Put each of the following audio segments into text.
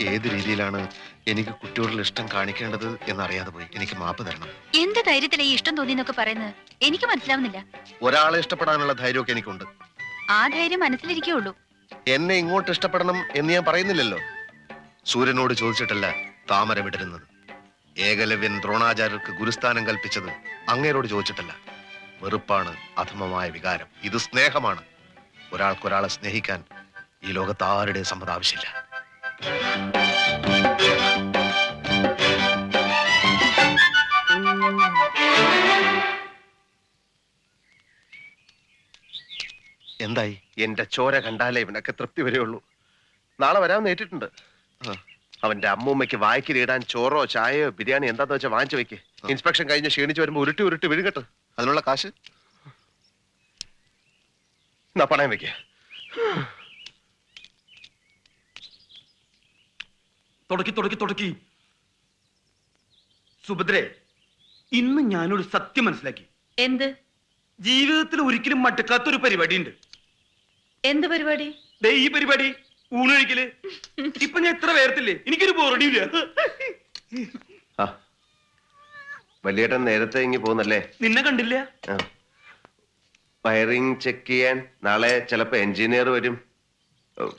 ഏത് രീതിയിലാണ് എനിക്ക് കുട്ടിയോടുള്ള ഇഷ്ടം കാണിക്കേണ്ടത് എന്നറിയാതെ പോയി. എനിക്ക് മാപ്പ് തരണം. എന്ത് ധൈര്യത്തിലെ ഈ ഇഷ്ടം തോന്നിയെന്നൊക്കെ പറയുന്നത്? എനിക്ക് മനസ്സിലാവുന്നില്ല. ഒരാളെ ഇഷ്ടപ്പെടാനുള്ള ധൈര്യമൊക്കെ എനിക്കുണ്ട്. ആ ധൈര്യം മനസ്സിലിരിക്കേ ഉള്ളൂ. എന്നെ ഇങ്ങോട്ട് ഇഷ്ടപ്പെടണം എന്ന് ഞാൻ പറയുന്നില്ലല്ലോ. സൂര്യനോട് ചോദിച്ചിട്ടല്ല താമര വിടരുന്നത്. ഏകലവ്യൻ ദ്രോണാചാര്യർക്ക് ഗുരുസ്ഥാനം കൽപ്പിച്ചത് അങ്ങേരോട് ചോദിച്ചിട്ടല്ല. വെറുപ്പാണ് അധമമായ വികാരം. ഇത് സ്നേഹമാണ്. ഒരാൾക്കൊരാളെ സ്നേഹിക്കാൻ ഈ ലോകത്ത് ആരുടെയും സമ്മതം ആവശ്യമില്ല. എന്തായി? എന്റെ ചോര കണ്ടാലേ ഇവനൊക്കെ തൃപ്തി വരെയുള്ളൂ. നാളെ വരാമെന്ന് ഏറ്റിട്ടുണ്ട്. അവന്റെ അമ്മൂമ്മയ്ക്ക് വായിക്കിലിടാൻ ചോറോ ചായയോ ബിരിയാണി എന്താന്ന് വെച്ചാൽ വാങ്ങിച്ചു വെക്ക്. ഇൻസ്പെക്ഷൻ കഴിഞ്ഞ് ക്ഷീണിച്ച് വരുമ്പോ ഉരുട്ടി ഉരുട്ടി വിഴുകട്ട് അതിനുള്ള കാശ്? എന്നാ പണയം വെക്ക. തുടക്കി തുടക്കി തുടക്കി. സുഭദ്രേ ഇന്ന് ഞാനൊരു സത്യം മനസ്സിലാക്കി. എന്ത്? ജീവിതത്തിൽ ഒരിക്കലും മടുക്കാത്തൊരു പരിപാടി ഉണ്ട് എന്ത് പരിപാടി? ദേ ഈ പരിപാടി ഊണൊഴിക്കൽ. ഇപ്പൊ ഞാൻ എത്ര പേർത്തില്ലേ എനിക്കൊരു ബോറടിയില്ല. ആ വലിയേട്ടൻ നേരത്തെ ഇങ്ങി പോകുന്നല്ലേ? നിന്നെ കണ്ടില്ല. വയറിംഗ് ചെക്ക് ചെയ്യാൻ നാളെ ചിലപ്പോ എഞ്ചിനീയർ വരും.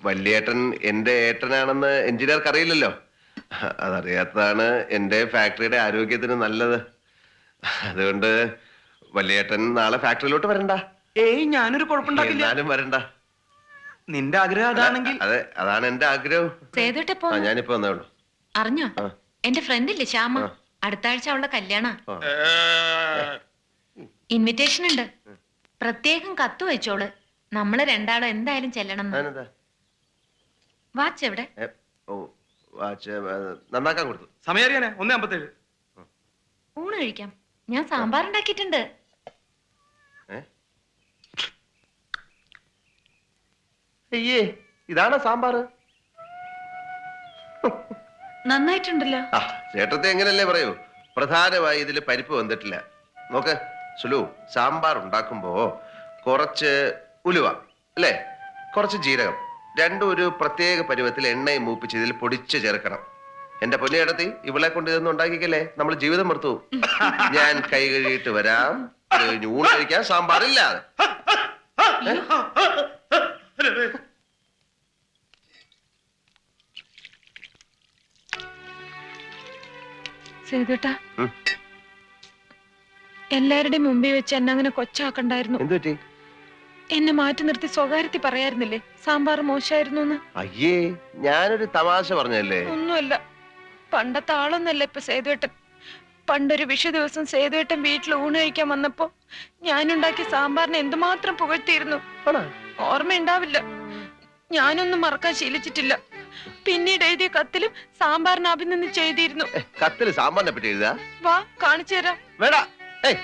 വല്യേട്ടൻ എന്റെ ഏട്ടനാണെന്ന് എഞ്ചിനീയർക്ക് അറിയില്ലല്ലോ അതറിയാത്തതാണ് എന്റെ ഫാക്ടറിയുടെ ആരോഗ്യത്തിന് നല്ലത്. അതുകൊണ്ട് വല്യേട്ടൻ നാളെ ഫാക്ടറിയിലോട്ട് വരണ്ട. ഏയ് ഞാനൊരു കുഴപ്പമുണ്ടാക്കില്ല. എന്നാലും വരണ്ട. നിന്റെ ആഗ്രഹം അതാണെങ്കിൽ അതെ അതാണ് എന്റെ ആഗ്രഹം. ആ ഞാനിപ്പോ വന്നേ ഉള്ളൂ. അറിഞ്ഞോ? ആ. എന്റെ ഫ്രണ്ട് ഇല്ലേ ശ്യാമ? ആ. അടുത്ത ആഴ്ച അവളുടെ കല്യാണ. ആ. ഇൻവിറ്റേഷൻ ഉണ്ട്. പ്രത്യേകം കത്ത് വെച്ചോൾ. നമ്മൾ രണ്ടാളും എന്തായാലും ചെല്ലണം ഞാനെന്താ? വാച്ച് എവിടെ? ഓ വാച്ച് നന്നാക്കാൻ കൊടുത്തു. സമയം അറിയാനേ ഒന്നേ അമ്പത്തേഴ്. ഊണ് കഴിക്കാം. ഞാൻ സാമ്പാർ ഉണ്ടാക്കിയിട്ടുണ്ട്? അയ്യേ ഇതാണ് സാമ്പാർ നന്നായിട്ടുണ്ടല്ലോ. ചേട്ടത്തെ എങ്ങനല്ലേ പറയൂ? പ്രധാനമായി ഇതിൽ പരിപ്പ് വന്നിട്ടില്ല. നോക്ക് സുലു സാമ്പാർ ഉണ്ടാക്കുമ്പോ കുറച്ച് ഉലുവ അല്ലേ? കുറച്ച് ജീരകം. രണ്ടും ഒരു പ്രത്യേക പരുവത്തിൽ എണ്ണയും മൂപ്പിച്ച് ഇതിൽ പൊടിച്ച് ചേർക്കണം. എന്റെ പൊന്നിയിടത്തി ഇവളെ കൊണ്ട് ഇതൊന്നും ഉണ്ടാക്കിക്കല്ലേ? നമ്മൾ ജീവിതം മറുത്തു ഞാൻ കൈ കഴുകിയിട്ട് വരാം. ഊണ് കഴിക്കാൻ സാമ്പാറില്ല. സേതുട്ടാ. എല്ലാവരുടെയും മുമ്പിൽ വെച്ച് എന്നെ അങ്ങനെ കൊച്ചാക്കണ്ടായിരുന്നു. എന്തു പറ്റി എന്നെ മാറ്റി നിർത്തി സ്വകാര്യത്തിൽ പറയായിരുന്നില്ലേ? സാമ്പാർ മോശമായിരുന്നു എന്ന് അയ്യേ ഞാനൊരു തമാശ പറഞ്ഞല്ലേ ഒന്നുമല്ല. പണ്ടത്തെ ആളൊന്നല്ല ഇപ്പൊ സേതുവേട്ടൻ. പണ്ടൊരു വിഷു ദിവസം സേതുവേട്ടൻ വീട്ടിൽ ഊണ് കഴിക്കാൻ വന്നപ്പോ ഞാനുണ്ടാക്കിയ സാമ്പാറിനെ എന്തുമാത്രം പുകഴ്ത്തിയിരുന്നു? ഓർമ്മയുണ്ടാവില്ല. ഞാനൊന്നും മറക്കാൻ ശീലിച്ചിട്ടില്ല. പിന്നീട് എഴുതിയ കത്തിലും സാമ്പാറിന് അഭിനന്ദിച്ച് ചെയ്തിരുന്നു. കത്തിൽ കത്തിൽ സാമ്പാറിനെ പറ്റി എഴുതാ വാ കാണിച്ചു തരാം. വേണ്ട. ഏയ്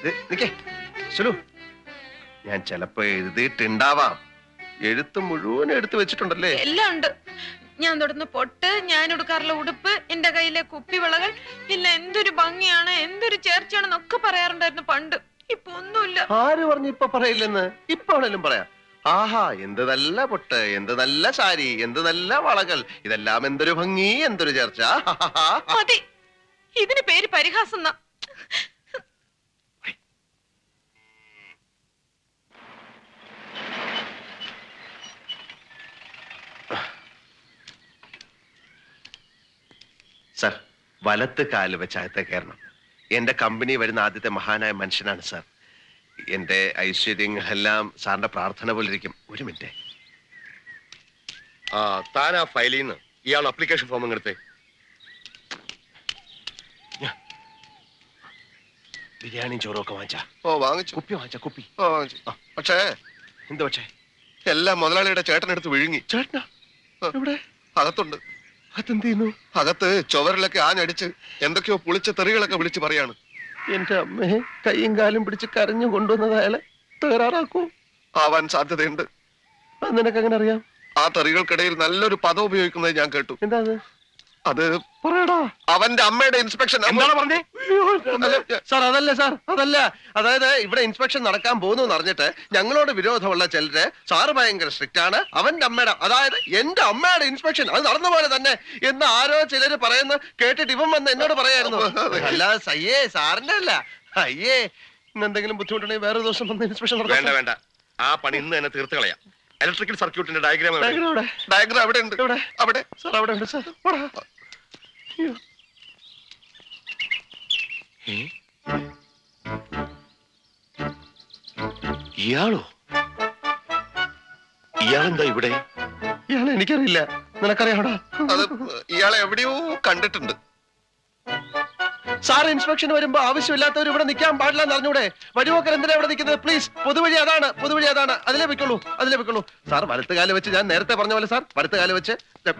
ഇത് നിക്കേ. സുലു ഞാൻ ചിലപ്പോ എഴുതിയിട്ടുണ്ടാവാം. എഴുത്ത് മുഴുവൻ എടുത്തു വെച്ചിട്ടുണ്ടല്ലേ? എല്ലാം ഉണ്ട്. ഞാൻ തൊടുന്ന പൊട്ട് ഞാൻ ഉടുക്കാറുള്ള ഉടുപ്പ് എന്റെ കയ്യിലെ കുപ്പി കുപ്പിവിളകൾ ഇല്ല എന്തൊരു ഭംഗിയാണ് എന്തൊരു ചേർച്ചയാണെന്നൊക്കെ പറയാറുണ്ടായിരുന്നു പണ്ട്. ഇപ്പൊ ഒന്നുമില്ല. ആര് പറഞ്ഞു ഇപ്പൊ പറയില്ലെന്ന്? ഇപ്പൊ ആണെങ്കിലും പറയാം. ആഹാ എന്ത് നല്ല പൊട്ട് എന്ത് നല്ല സാരി എന്ത് നല്ല വളകൾ ഇതെല്ലാം എന്തൊരു ഭംഗി എന്തൊരു ചേർച്ച. മതി. ഇതിന് പേര് പരിഹാസം എന്നാ. സർ വലത്ത് കാൽ വെച്ച് അകത്തെ കയറണം. എന്റെ കമ്പനി വരുന്ന ആദ്യത്തെ മഹാനായ മനുഷ്യനാണ് സാർ. എന്റെ ഐശ്വര്യങ്ങളെല്ലാം സാറിന്റെ പ്രാർത്ഥന പോലെ ഇരിക്കും ഒരു മിനിറ്റ്. ആ താൻ ആ ഫയലിൽ നിന്ന് ഇയാൾ അപ്ലിക്കേഷൻ ഫോം എടുത്തേ. ബിരിയാണി ചോറും ഒക്കെ വാങ്ങിച്ചാ? ഓ വാങ്ങിച്ചു. കുപ്പി വാങ്ങിച്ച കുപ്പി. ഓ വാങ്ങിച്ചു. ആ, പക്ഷേ എന്ത് പക്ഷേ? എല്ലാം മുതലാളിയുടെ ചേട്ടനെടുത്ത് വിഴുങ്ങി. ചേട്ടനാ? ഇവിടെ അകത്തുണ്ട്. അതെന്ത് ചെയ്യുന്നു അകത്ത് ചുവരിലൊക്കെ ആഞ്ഞടിച്ച് എന്തൊക്കെയോ പുളിച്ച തെറികളൊക്കെ വിളിച്ച് പറയാണ്. എന്റെ അമ്മയെ കൈയും കാലും പിടിച്ച് കരഞ്ഞു കൊണ്ടുവന്നത് അയാളെ തകരാറാക്കൂ? ആവാൻ സാധ്യതയുണ്ട്. അത് നിനക്ക് എങ്ങനെ അറിയാം? ആ തെറികൾക്കിടയിൽ നല്ലൊരു പദം ഉപയോഗിക്കുന്നത് ഞാൻ കേട്ടു. എന്താ അത്? അത് പറയടാ. അവന്റെ അമ്മയുടെ ഇൻസ്പെക്ഷൻ എന്താണ് പറഞ്ഞേ? സാർ അതല്ല സാർ അതല്ല. അതായത് ഇവിടെ ഇൻസ്പെക്ഷൻ നടക്കാൻ പോകുന്നു എന്ന് അറിഞ്ഞിട്ട് ഞങ്ങളോട് വിരോധമുള്ള ചിലര് സാറ് ഭയങ്കര സ്ട്രിക്റ്റ് ആണ്. അവന്റെ അമ്മയുടെ അതായത് എന്റെ അമ്മയുടെ ഇൻസ്പെക്ഷൻ. അത് നടന്ന പോലെ തന്നെ എന്ന് ആരോ ചിലര് പറയുന്ന. കേട്ടിട്ട് ഇവൻ വന്ന് എന്നോട് പറയായിരുന്നു. അല്ല സയ്യേ സാറിന്റെ അല്ല. അയ്യേ ഇന്ന് എന്തെങ്കിലും ബുദ്ധിമുട്ടുണ്ടെങ്കിൽ വേറെ ദിവസം വന്ന് ഇൻസ്പെക്ഷൻ വേണ്ട വേണ്ട. ആ പണി ഇന്ന് തന്നെ തീർത്ത് കളയാം. ഇലക്ട്രിക്കൽ സർക്യൂട്ടിന്റെ ഡയഗ്രാം ഡയഗ്രാം അവിടെ. ഉണ്ട്? അവിടെ. സാർ അവിടെ ഉണ്ട് സാർ. ഇയാളോ? ഇയാളെന്താ ഇവിടെ? ഇയാളെ എനിക്കറിയില്ല. നിനക്കറിയാവടാ അത് ഇയാളെ എവിടെയോ കണ്ടിട്ടുണ്ട്. സാർ ഇൻസ്പെക്ഷൻ വരുമ്പോ ആവശ്യമില്ലാത്തവർ ഇവിടെ നിൽക്കാൻ പാടില്ല എന്ന് അറിഞ്ഞൂടെ? വഴിപോക്കർ എന്തിനാ ഇവിടെ നിൽക്കുന്നത്? പ്ലീസ് പൊതുവഴി അതാണ് പൊതുവഴി അതാണ്. അതിലേ വെക്കുള്ളൂ അതിലേ വെക്കുള്ളൂ. സാർ വലത്ത് കാൽ വെച്ച് ഞാൻ നേരത്തെ പറഞ്ഞ പോലെ സാർ വലത്ത് കാൽ വെച്ച് ദേ,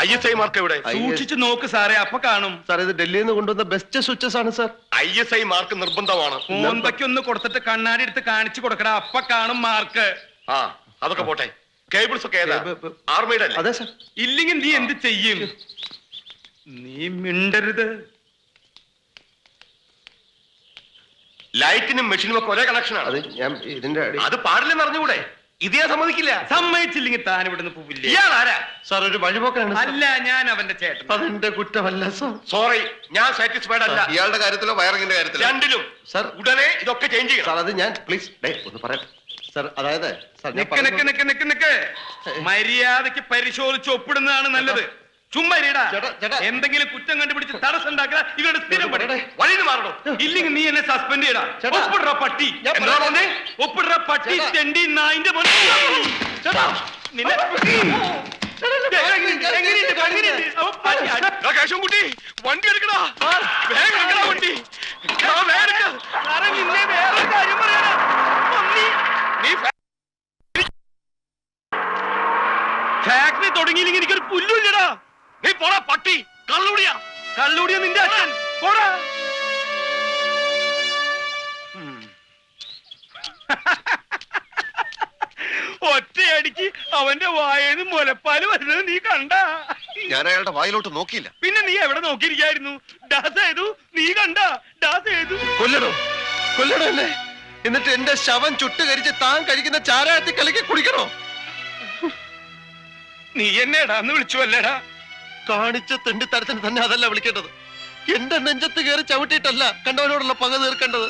ഐ എസ് ഐ മാർക്ക് എവിടെ? ഐ- സൂക്ഷിച്ചു നോക്ക് സാറേ അപ്പൊ കാണും. സാർ ഇത് ഡൽഹിയിൽ നിന്ന് കൊണ്ടുവന്ന ബെസ്റ്റ് സ്വിച്ചസ് ആണ് sir. I S I mark നിർബന്ധമാണ്. ഒന്ന് കൊടുത്തിട്ട് കണ്ണാടി എടുത്ത് കാണിച്ചു കൊടുക്കടാ അപ്പൊ കാണും മാർക്ക്. ആ അതൊക്കെ പോട്ടെ. കേബിൾസ് ഒക്കെ ഏതാ? ആർമിയുടെ അല്ലേ? അതെ സർ ഇല്ലെങ്കിൽ നീ എന്ത് ചെയ്യും? നീ മിണ്ടരുത്. ലൈറ്റിനും മെഷീനും ഒക്കെ ഒരേ കണക്ഷനാണ് അത് ഞാൻ ഇതിന്റെ അടി അത് പാടില്ലെന്ന് അറിഞ്ഞുകൂടെ? ഇതേ സമ്മതിക്കില്ല. സമ്മതിച്ചില്ലെങ്കിൽ താൻ ഇവിടുന്ന് പോവില്ല? ഇയാൾ ആരാ? സാർ ഒരു വഴിപോക്കാണ് സാർ. അല്ല ഞാൻ അവന്റെ ചേട്ടൻ. അതെന്റെ കുറ്റമല്ല സാർ സോറി ഞാൻ സാറ്റിസ്ഫൈഡ് അല്ല. ഇയാളുടെ കാര്യത്തിലോ വയറിങ്ങിന്റെ കാര്യത്തിലോ? രണ്ടിലും സാർ ഉടനെ ഇതൊക്കെ ചേഞ്ച് ചെയ്യണം. സാർ അത് ഞാൻ പ്ലീസ് ഡേ ഒന്ന് പറയട്ടെ. സാർ അതായത് സർ, ഞാൻ നിക്ക് നിക്ക് നിക്ക് നിക്ക് നിക്ക് മര്യാദയ്ക്ക് പരിശോധിച്ച് ഒപ്പിടുന്നതാണ് നല്ലത് ചുമ്മാ ഇരിടാ. ചേട്ടാ, ചേട്ടാ. എന്തെങ്കിലും കുറ്റം കണ്ടുപിടിച്ച് തടസ്സം ഉണ്ടാക്കുക ഇവരുടെ സ്ഥിരം പണി. പറയട്ടെ. വഴിന്ന് മാറണം ഇല്ലെങ്കിൽ നീ എന്നെ സസ്പെൻഡ് ചെയ്യടാ ചേട്ടാ. പട്ടി ഞാൻ എന്താ പറയാം. പറഞ്ഞേ ഒപ്പിടുற പട്ടി ചേട്ടാ. തെണ്ടി നായിന്റെ മോനെ. ചേട്ടാ നിന്നെ എങ്ങനെയുണ്ട്? എങ്ങനെയുണ്ട്? എങ്ങനെയുണ്ട്? അവൻ പട്ടി അടി- കേശവൻകുട്ടി വണ്ടി എടുക്കടാ വേഗം എടുക്കടാ വണ്ടി ആ, വേഗം എടുക്ക. സാറേ, നിന്നെ വേറൊരു കാര്യം പറയാനാ. പന്നി. നീ ഫാ- ഫാക്ടറി തുടങ്ങിയില്ലെങ്കിൽ എനിക്കൊരു പുല്ലുമില്ലടാ നീ പോടാ പട്ടി കള്ളുടിയാ. കള്ളൂടിയ നിന്റെ അച്ഛൻ. പോടാ. ഒറ്റയടിക്ക് അവന്റെ വായേന്ന് മുലപ്പാൽ വരുന്നത് നീ കണ്ട. ഞാൻ അയാളുടെ വായിലോട്ട് നോക്കിയില്ല. പിന്നെ നീ എവിടെ നോക്കിയിരിക്കായിരുന്നു? ഡാസ് ചെയ്തു നീ കണ്ട. ഡാസ് ചെയ്തു കൊല്ലണോ കൊല്ലണോ എന്നെ. എന്നിട്ട് എന്റെ ശവം ചുട്ടുകരിച്ച് താൻ കഴിക്കുന്ന ചാരായത്തിൽ കലക്കി കുടിക്കണോ? നീ എന്നെ ഇടാന്ന് വിളിച്ചു അല്ലേടാ. കാണിച്ച തെണ്ടിത്തരത്തിന് തന്നെ അതല്ല വിളിക്കേണ്ടത്. എന്റെ നെഞ്ചത്ത് കയറി ചവിട്ടിയിട്ടല്ല കണ്ടവനോടുള്ള പക തീർക്കേണ്ടത്.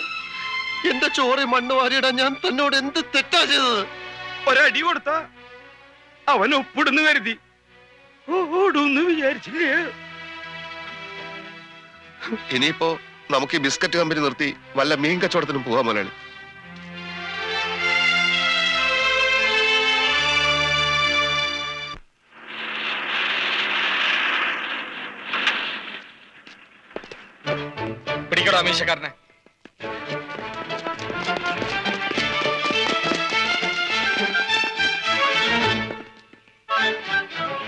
എന്റെ ചോറി മണ്ണ് വാരിയിടാൻ ഞാൻ തന്നോട് എന്ത് തെറ്റാ ചെയ്തത്? ഒരടി കൊടുത്ത അവൻ ഒപ്പിടുന്നു കരുതി. ഓടുന്നു വിചാരിച്ചില്ലേ? ഇനിയിപ്പോ നമുക്ക് ഈ ബിസ്ക്കറ്റ് കമ്പനി നിർത്തി വല്ല മീൻ കച്ചവടത്തിനും പോകാൻ മുതലാളി. പിടിക്കടോ അമീശക്കാരനെ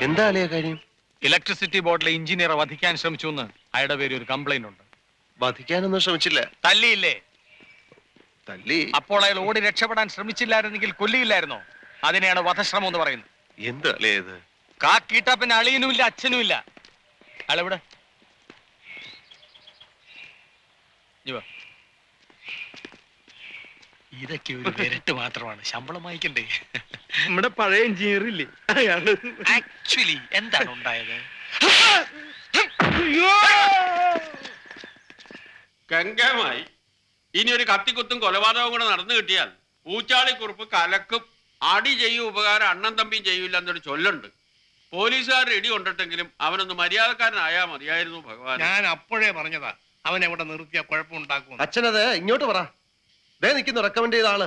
എന്താ അലയ കാര്യം? ഇലക്ട്രിസിറ്റി ബോർഡിലെ എഞ്ചിനീയറെ വധിക്കാൻ ശ്രമിച്ചു എന്ന് അയാളുടെ പേര് ഒരു കംപ്ലൈന്റ് ഉണ്ട്. വധിക്കാനൊന്നും ശ്രമിച്ചില്ല. തല്ലിയില്ലേ? തല്ലി. അപ്പോൾ അയാൾ ഓടി രക്ഷപ്പെടാൻ ശ്രമിച്ചില്ലായിരുന്നെങ്കിൽ കൊല്ലിയില്ലായിരുന്നോ? അതിനെയാണ് വധശ്രമം എന്ന് പറയുന്നത്. എന്ത് അലയത് കാക്കീട്ട പിന്നെ അളിയനുമില്ല അച്ഛനുമില്ല. അയാളെവിടെ ഇഞ്ഞി വാ. ഇതൊക്കെ ഒരു വിരട്ട് മാത്രമാണ്. ശമ്പളം വായിക്കണ്ടേ നമ്മുടെ പഴയ എഞ്ചിനീയർ ഇല്ലേ? അയാൾ. ആക്ച്വലി എന്താണ് ഉണ്ടായത്! ഗംഗമായി. ഇനി ഒരു കത്തിക്കുത്തും കൊലപാതകവും കൂടെ നടന്നു കിട്ടിയാൽ ഊച്ചാളിക്കുറുപ്പ് കലക്കും. അടി ചെയ്യും ഉപകാരം അണ്ണൻ തമ്പിയും ചെയ്യൂല എന്നൊരു ചൊല്ലുണ്ട്. പോലീസുകാരുടെ ഇടി കൊണ്ടിട്ടെങ്കിലും അവനൊന്ന് മര്യാദക്കാരനായാ മതിയായിരുന്നു ഭഗവാൻ ഞാൻ അപ്പോഴേ പറഞ്ഞതാ. അവൻ എവിടെ നിർത്തിയ കുഴപ്പമുണ്ടാക്കും അച്ഛനത് ഇങ്ങോട്ട് പറ. ദേ നിൽക്കുന്ന റെക്കമെൻഡ് ചെയ്ത ആൾ.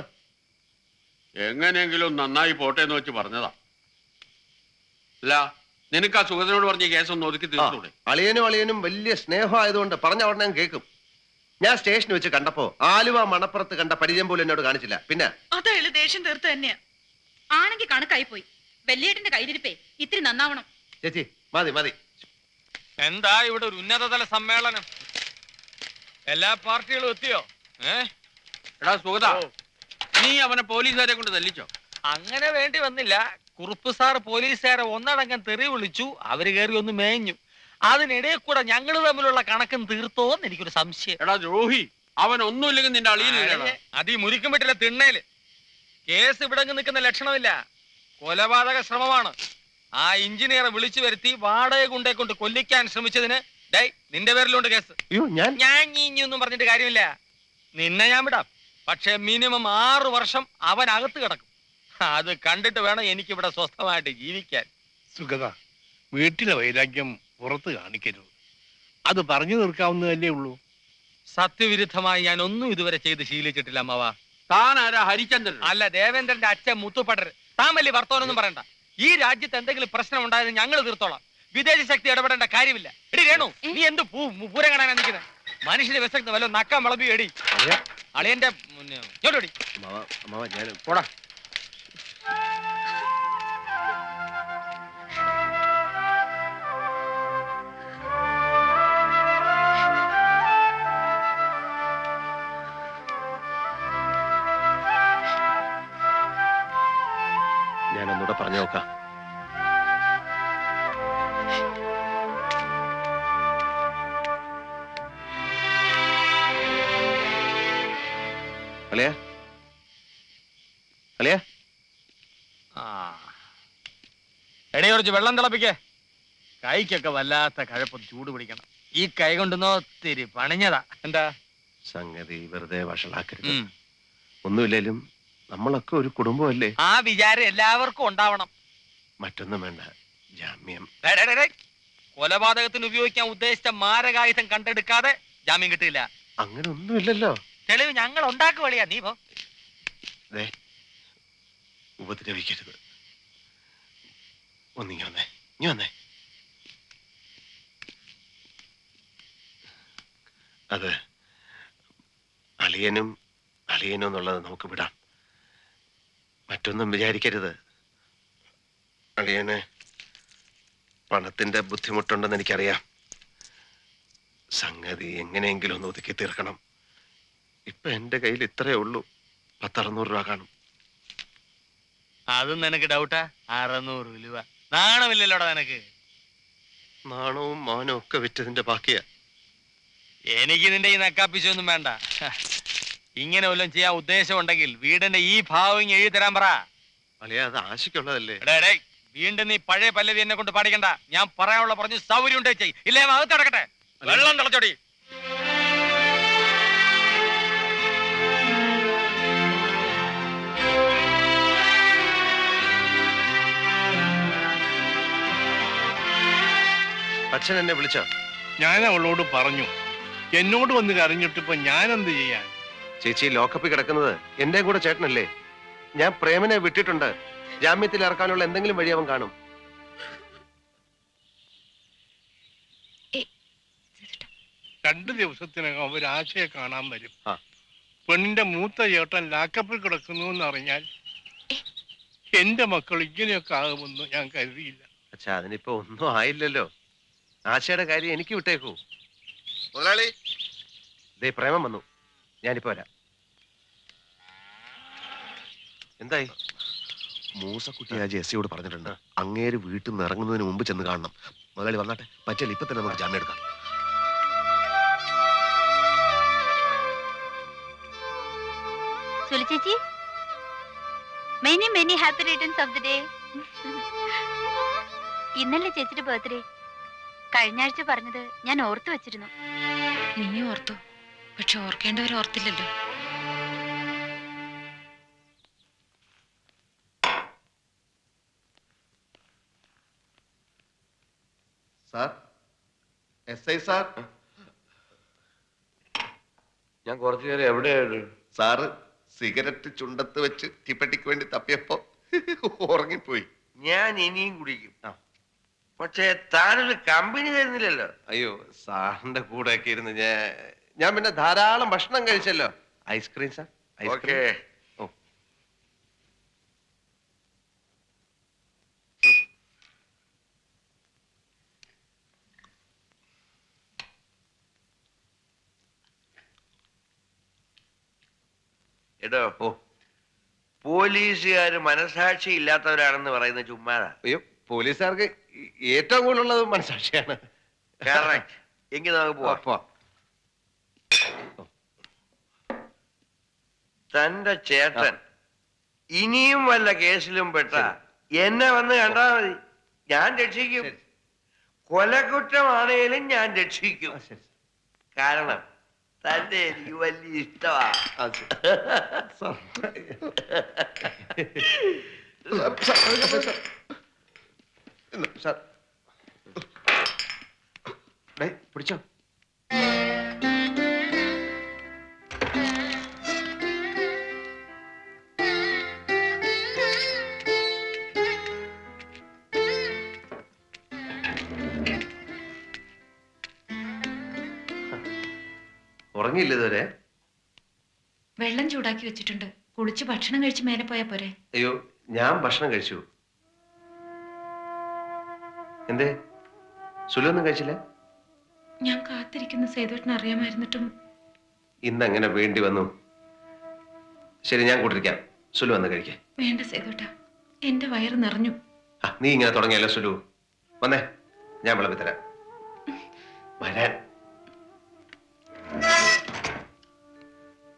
എങ്ങനെയെങ്കിലും നന്നായി പോട്ടെ എന്ന് വെച്ച് പറഞ്ഞതാ. അല്ല നിനക്ക് ആ സുഗതനോട് പറഞ്ഞ കേസ് ഒന്ന് ഒതുക്കി തീർത്തൂടെ? അളിയനും അളിയനും വലിയ സ്നേഹം ആയതുകൊണ്ട് പറഞ്ഞ ഉടനെ ഞാൻ കേൾക്കും. ഞാൻ സ്റ്റേഷനിൽ വെച്ച് കണ്ടപ്പോ ആലുവ മണപ്പുറത്ത് കണ്ട പരിചയം പോലും എന്നോട് കാണിച്ചില്ല. പിന്നെ? അതയാൾ ദേഷ്യം തീർത്ത് തന്നെയാ. ആണെങ്കിൽ കണക്കായി പോയി. വെല്ലേട്ടന്റെ കയ്യിലിരിപ്പേ ഇത്തിരി നന്നാവണം. ചേച്ചി മതി മതി. എന്താ ഇവിടെ ഒരു ഉന്നതതല സമ്മേളനം? എല്ലാ പാർട്ടികളും എത്തിയോ? ഏ? എടാ സുഗത നീ അവനെ പോലീസുകാരെ കൊണ്ട് തല്ലിച്ചോ? അങ്ങനെ വേണ്ടി വന്നില്ല. കുറുപ്പ് സാർ പോലീസുകാരെ ഒന്നടങ്കം തെറി വിളിച്ചു അവർ കയറി ഒന്ന് മേഞ്ഞു. അതിനിടയിൽ കൂടെ ഞങ്ങൾ തമ്മിലുള്ള കണക്കും തീർത്തോന്ന് എനിക്കൊരു സംശയം. എടാ ദ്രോഹി അവൻ ഒന്നുമില്ലെങ്കിൽ നിന്റെ അളിയനില്ലടാ അത് ഈ മുരിക്കും പറ്റില്ല തിണ്ണേൽ. കേസ് ഇവിടെ നിൽക്കുന്ന ലക്ഷണമില്ല. കൊലപാതക ശ്രമമാണ്. ആ എഞ്ചിനീയറെ വിളിച്ചു വരുത്തി വാടക കൊണ്ടേ കൊണ്ട് കൊല്ലിക്കാൻ ശ്രമിച്ചതിന് ഡേയ് നിന്റെ പേരിലുണ്ട് കേസ്. അയ്യോ ഞാൻ ഞാൻ ഇനിയൊന്നും പറഞ്ഞിട്ട് കാര്യമില്ല. നിന്നെ ഞാൻ വിടാം. പക്ഷെ മിനിമം ആറു വർഷം അവൻ അകത്ത് കിടക്കും. അത് കണ്ടിട്ട് വേണം എനിക്ക് ഇവിടെ സ്വസ്ഥമായിട്ട് ജീവിക്കാൻ. സുഗത വീട്ടിലെ വൈരാഗ്യം പുറത്ത് കാണിക്കരുത്. അത് പറഞ്ഞു തീർക്കാവുന്നതല്ലേ ഉള്ളൂ. സത്യവിരുദ്ധമായി ഞാൻ ഒന്നും ഇതുവരെ ചെയ്ത് ശീലിച്ചിട്ടില്ല അമ്മവ. താൻ ആരാ? ഹരിചന്ദ്രൻ. അല്ല ദേവേന്ദ്രന്റെ അച്ഛൻ മുത്തുപടർ താൻ വലിയ വർത്തമാനൊന്നും പറയണ്ട. ഈ രാജ്യത്ത് എന്തെങ്കിലും പ്രശ്നം ഉണ്ടായത് ഞങ്ങൾ തീർത്തോളാം. വിദേശ ശക്തി ഇടപെടേണ്ട കാര്യമില്ല. എടി രേണു നീ എന്ത് പൂ പൂരം കാണാനാ നിൽക്കുന്നത് മനുഷ്യന്റെ വിശക്തി വല്ല നക്കാൻ വിളമ്പി എടി? അളിയന്റെ ഞാനൊന്നുകൂടെ പോടാ ഞാൻ ഒന്നുകൂടെ പറഞ്ഞു നോക്കാം. അളിയ? അളിയ? എടേ എടി കുറച്ച് വെള്ളം തിളപ്പിക്കേ. കൈക്കൊക്കെ വല്ലാത്ത കഴപ്പ് ചൂട് പിടിക്കണം. ഈ കൈ കൊണ്ടുന്നോ ഒത്തിരി പണിഞ്ഞതാ. എന്താ? സംഗതി വെറുതെ വഷളാക്കരുത്. ഉം. ഒന്നുമില്ലേലും നമ്മളൊക്കെ ഒരു കുടുംബമല്ലേ? ആ വിചാരം എല്ലാവർക്കും ഉണ്ടാവണം. മറ്റൊന്നും വേണ്ട. ജാമ്യം. ഡേ, ഡേ, ഡേ, ഡേ. കൊലപാതകത്തിന് ഉപയോഗിക്കാൻ ഉദ്ദേശിച്ച മാരകായുധം കണ്ടെടുക്കാതെ ജാമ്യം കിട്ടില്ല അങ്ങനെ ഒന്നുമില്ലല്ലോ. തെളിവ് ഞങ്ങൾ ഉണ്ടാക്കുവളിയാ നീ പോ. ഉപദ്രവിക്കരുത്. ഒന്നിങ്ങി വന്നേ വന്നേ. അത് അളിയനും അളിയനും എന്നുള്ളത് നമുക്ക് വിടാം. മറ്റൊന്നും വിചാരിക്കരുത്. അളിയന് പണത്തിന്റെ ബുദ്ധിമുട്ടുണ്ടെന്ന് എനിക്കറിയാം. സംഗതി എങ്ങനെയെങ്കിലും ഒന്ന് ഒതുക്കി തീർക്കണം. ഇപ്പൊ എന്റെ കയ്യിൽ ഇത്രയേ ഉള്ളൂ. പത്തറുന്നൂറ് രൂപ കാണും. അതും നിനക്ക് ഡൗട്ടാ അറുന്നൂറ് രൂപ. നാണമില്ലല്ലോടാ നിനക്ക്. നാണവും മാനവും ഒക്കെ വിറ്റതിന്റെ ബാക്കിയാ. എനിക്ക് നിന്റെ ഈ നക്കാപ്പിച്ചൊന്നും വേണ്ട. ഇങ്ങനെ വല്ലതും ചെയ്യാൻ ഉദ്ദേശം ഉണ്ടെങ്കിൽ വീടിന്റെ ഈ ഭാവം എഴുതി തരാൻ പറ. അളിയ അത് ആശയ്ക്കുള്ളതല്ലേ? എടേ, എടേ, വീണ്ടും നീ പഴയ പല്ലവി എന്നെ കൊണ്ട് പാടിക്കണ്ട. ഞാൻ പറയാനുള്ള പറഞ്ഞു സൗകര്യം ഉണ്ടേ ചെയ്. ഇല്ലേ അകത്ത് കിടക്കട്ടെ. വെള്ളം തിളച്ചോടി. അച്ഛൻ എന്നെ വിളിച്ച? ഞാൻ അവളോട് പറഞ്ഞു. എന്നോട് വന്ന് കരഞ്ഞിട്ടിപ്പോ ഞാൻ എന്ത് ചെയ്യാൻ? ചേച്ചി ലോക്കപ്പിൽ കിടക്കുന്നത് എന്റെ കൂടെ ചേട്ടനല്ലേ? ഞാൻ പ്രേമനെ വിട്ടിട്ടുണ്ട്. ജാമ്യത്തിൽ ഇറക്കാനുള്ള എന്തെങ്കിലും വഴി അവൻ കാണും. രണ്ടു ദിവസത്തിനകം അവർ ആശയെ കാണാൻ വരും. ആ. പെണ്ണിന്റെ മൂത്ത ചേട്ടൻ ലാക്കപ്പിൽ കിടക്കുന്നു എന്ന് അറിഞ്ഞാൽ എന്റെ മക്കൾ ഇങ്ങനെയൊക്കെ ആകുമെന്ന് ഞാൻ കരുതിയില്ല. അച്ഛാ അതിനിപ്പോ ഒന്നും ആയില്ലല്ലോ. ആശയുടെ കാര്യം എനിക്ക് വിട്ടേക്കൂ മുതലാളി. ദേ പ്രേമം വന്നു. ഞാനിപ്പോ വരാം. എന്തായി? മൂസക്കുട്ടി ആ ജെസ്സിയോട് പറഞ്ഞിട്ടുണ്ട്. അങ്ങേര് വീട്ടിൽ നിന്ന് ഇറങ്ങുന്നതിന് മുമ്പ് ചെന്ന് കാണണം. മുതലാളി വന്നാട്ടെ പറ്റില്ല ഇപ്പൊ തന്നെ നമുക്ക് ജാമ്യം എടുക്കാം. സുലി ചേച്ചി many many happy returns of the day ഇന്നല്ലേ ചേച്ചിയുടെ ബർത്ത്ഡേ കഴിഞ്ഞ ആഴ്ച പറഞ്ഞത് ഞാൻ ഓർത്തു വെച്ചിരുന്നു. നീ ഓർത്തു. പക്ഷെ ഓർക്കേണ്ടവർ ഓർത്തില്ലല്ലോ. Sir S I sir. ഞാൻ കുറച്ചു നേരം എവിടെയാണ് സാറ് സിഗരറ്റ് ചുണ്ടത്ത് വെച്ച് തീപ്പെട്ടിക്ക് വേണ്ടി തപ്പിയപ്പോ ഉറങ്ങിപ്പോയി. ഞാൻ ഇനിയും കുടിക്കും. ആ. പക്ഷേ താനൊരു കമ്പനി തരുന്നില്ലല്ലോ. അയ്യോ സാറിന്റെ കൂടെ ഒക്കെ ഇരുന്ന് ഞാൻ ഞാൻ പിന്നെ ധാരാളം ഭക്ഷണം കഴിച്ചല്ലോ. Ice cream sir okay. ഓ. എടോ ഓ. പോലീസുകാർ മനസാക്ഷി ഇല്ലാത്തവരാണെന്ന് പറയുന്ന ചുമ്മാതാ. അയ്യോ പോലീസുകാർക്ക് ഏറ്റവും കൂടുതലുള്ളത് മനസാക്ഷിയാണ്. എങ്കിൽ നമുക്ക് പോവാം. പോവാം. തന്റെ ചേട്ടൻ ഇനിയും വല്ല കേസിലും പെട്ട എന്നെ വന്ന് കണ്ടാ മതി. ഞാൻ രക്ഷിക്കും. കൊലക്കുറ്റമാണേലും ഞാൻ രക്ഷിക്കും. കാരണം തന്റെ എനിക്ക് വലിയ ഇഷ്ടമാണ് സാർ. സാർ, പിടിച്ചോ. ഉറങ്ങിയില്ല ഇതുവരെ? വെള്ളം ചൂടാക്കി വെച്ചിട്ടുണ്ട്. കുളിച്ച് ഭക്ഷണം കഴിച്ച് മേലെ പോയാ പോരെ? അയ്യോ ഞാൻ ഭക്ഷണം കഴിച്ചു. എന്തേ? സുലൊന്നും കഴിച്ചില്ല? ഞാൻ കാത്തിരിക്കുന്ന സേതുവേട്ടന് അറിയാമായിരുന്നിട്ടും. ഇന്ന് അങ്ങനെ വേണ്ടി വന്നു. ശരി ഞാൻ കൂട്ടിരിക്കാം. സുലു വന്ന് കഴിക്കേ. വേണ്ട സേതുട്ട എന്റെ വയറ് നിറഞ്ഞു. ആ നീ ഇങ്ങനെ തുടങ്ങിയല്ലോ സുലു? വന്നേ ഞാൻ വിളമ്പി തരാം. വരാൻ.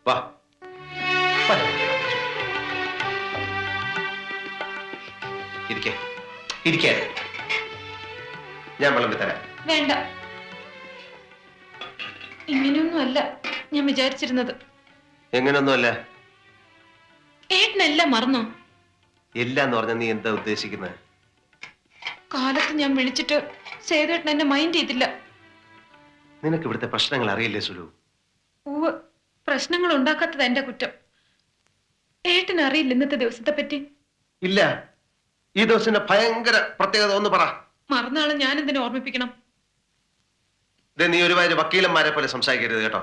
വാ. ഇരിക്കേ ഇരിക്കേ. ഞാൻ വിളമ്പി തരാം. വേണ്ട. ഇങ്ങനെയൊന്നും അല്ല ഞാൻ വിചാരിച്ചിരുന്നത്. എങ്ങനെയൊന്നുമല്ല? ഏട്ടനെല്ലാം മറന്നോ? എല്ലാം എന്ന് പറഞ്ഞ നീ എന്താ ഉദ്ദേശിക്കുന്നത് കാലത്ത് ഞാൻ വിളിച്ചിട്ട് സേതുവേട്ടൻ എന്നെ മൈൻഡ് ചെയ്തില്ല. നിനക്ക് ഇവിടുത്തെ പ്രശ്നങ്ങൾ അറിയില്ലേ സുലു? പൂവ് പ്രശ്നങ്ങൾ ഉണ്ടാക്കാത്തത് എന്റെ കുറ്റം. ഏട്ടൻ അറിയില്ല ഇന്നത്തെ ദിവസത്തെ പറ്റി ഇല്ല. ഈ ദിവസത്തിന്റെ ഭയങ്കര പ്രത്യേകത ഒന്ന് പറ. മറന്നാളെ ഞാൻ എന്തിനെ ഓർമ്മിപ്പിക്കണം നീ ഒരുമാതിരി വക്കീലന്മാരെ പോലെ സംസാരിക്കരുത് കേട്ടോ.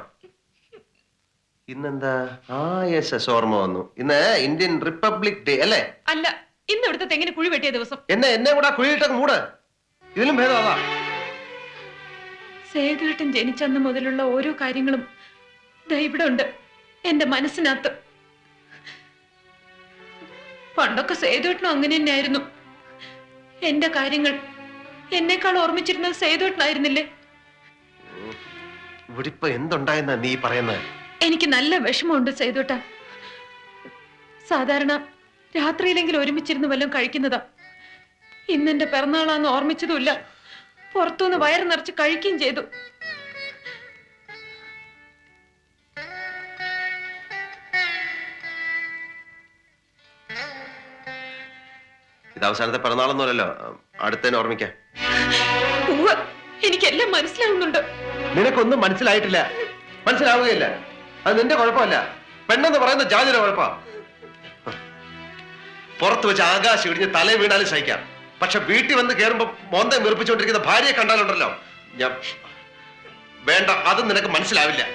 ഇന്നെന്താ? ആ യെസ് എസ് ഓർമ്മ വന്നു. ഇന്ന് ഇന്ത്യൻ റിപ്പബ്ലിക് ഡേ അല്ലേ? അല്ല ഇന്ന് ഇവിടുത്തെ തെങ്ങിന് കുഴി വെട്ടിയ ദിവസം. എന്നെ എന്നെ കൂടെ കുഴിയിട്ട മൂട്. ഇതിലും ഭേദം അതാ സേതുവേട്ടൻ ജനിച്ചന്ന് മുതലുള്ള ഓരോ കാര്യങ്ങളും ദാ ഇവിടെ ഉണ്ട് എന്റെ മനസ്സിനകത്ത്. പണ്ടൊക്കെ സേതുവേട്ടനും അങ്ങനെ തന്നെയായിരുന്നു. എന്റെ കാര്യങ്ങൾ എന്നെക്കാൾ ഓർമ്മിച്ചിരുന്നത് സേതുവേട്ടനായിരുന്നില്ലേ? ഇവിടിപ്പ എന്തുണ്ടായെന്ന എന്തുണ്ടായെന്നാ നീ പറയുന്നത് എനിക്ക് നല്ല വിഷമമുണ്ട് സേതുട്ട സാധാരണ രാത്രിയിലെങ്കിലും ഒരുമിച്ചിരുന്ന് വല്ലതും കഴിക്കുന്നതാ. ഇന്നെന്റെ പിറന്നാളാന്ന് ഓർമ്മിച്ചതുമില്ല. പുറത്തുനിന്ന് വയറ് നിറച്ച് കഴിക്കുകയും ചെയ്തു. ഇത് അവസാനത്തെ പിറന്നാളൊന്നുമല്ലോ അടുത്തതിനെ ഓർമ്മിക്കാം. എനിക്കെല്ലാം മനസ്സിലാവുന്നുണ്ട്. നിനക്കൊന്നും മനസ്സിലായിട്ടില്ല. മനസ്സിലാവുകയില്ല. അത് നിന്റെ കുഴപ്പമല്ല. പെണ്ണെന്ന് പറയുന്ന ജാതിയുടെ കുഴപ്പമാ. പുറത്ത് വെച്ച് ആകാശം ഇടിഞ്ഞ് തല വീണാലും സഹിക്കാം. പക്ഷെ വീട്ടിൽ വന്ന് കയറുമ്പോ മോന്തം വീർപ്പിച്ചുകൊണ്ടിരിക്കുന്ന ഭാര്യയെ കണ്ടാലുണ്ടല്ലോ. ഞാൻ വേണ്ട അത് നിനക്ക് മനസ്സിലാവില്ല.